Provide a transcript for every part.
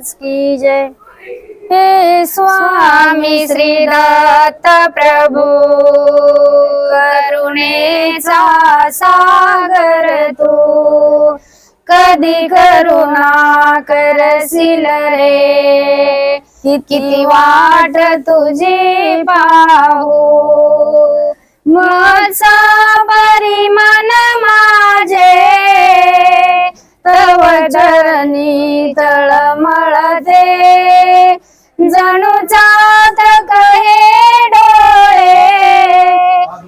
की जय। हे स्वामी श्री दत्त प्रभू करुणेचा सागर तू। कधी करुणा करशील रे? किती वाट तुझी पाहू। माझा परिमान माझे तव चरणी जणू चात कहे डोळे.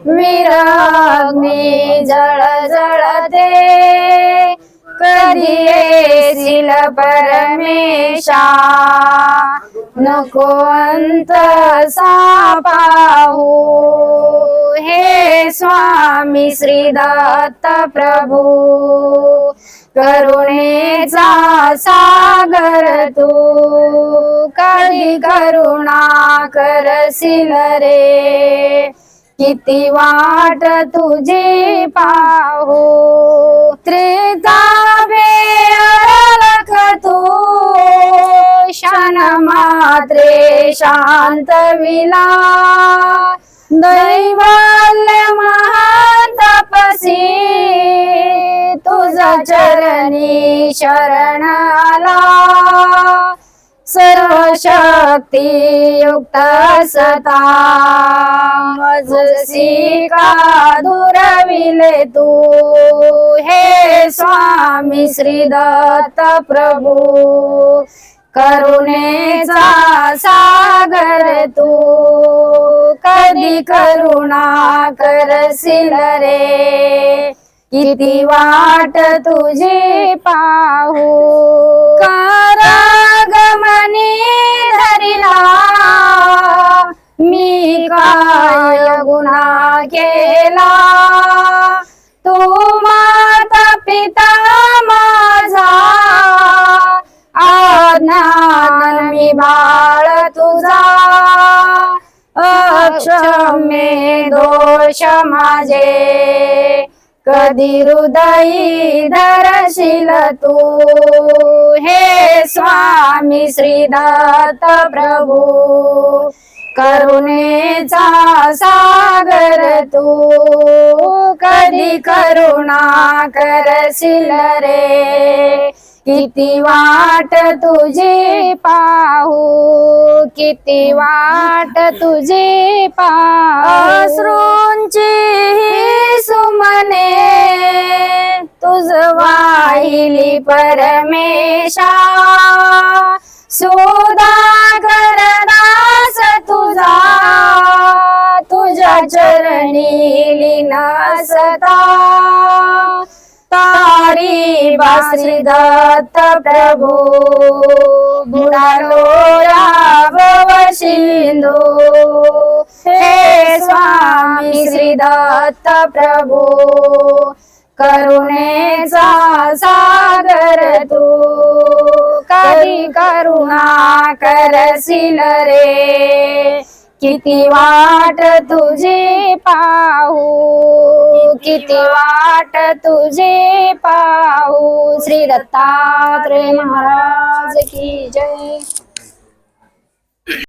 विरग्नी जळ जळते. कधी येशील परमेशा? नको अंत सापाहू हे स्वामी श्री दत्त प्रभू. करुणेचा सागर तू. कधी करुणा करशील रे. किती वाट तुझी पाहू. त्रितापे अरलख तू. शन मात्रे शांत विला. दैवाल्य महातपसी तुझा चरणी शरण आला. सर्व शक्ती युक्त सता. मजसी का दुरविले तू. हे स्वामी श्री दत्त प्रभू. करुणेचा सागर तू. कधी करुणा करशील रे? किती वाट तुझी पाहू. का अक्षम्य दोष माझे कधी हृदयी धरशील तू? हे स्वामी श्रीदत्त प्रभू करुणेचा सागर तू. कधी करुणा करशील रे? किती वाट तुझी पाहू किती वाट तुझी पाश्रूंची ही सुमने तुझ वाहिली परमेशा. सुधाकर दास तुझा तुझ्या चरणी लीनसता. तारी बासरी दत्त प्रभू. बुडालो राव सिंधू. हे स्वामी श्री दत्त प्रभू. करुणेचा सागर तू. कधी करुणा करशील रे? किती वाट तुझी पाहू. किती वाट तुझे पाहू. श्री दत्तात्रय महाराज की जय.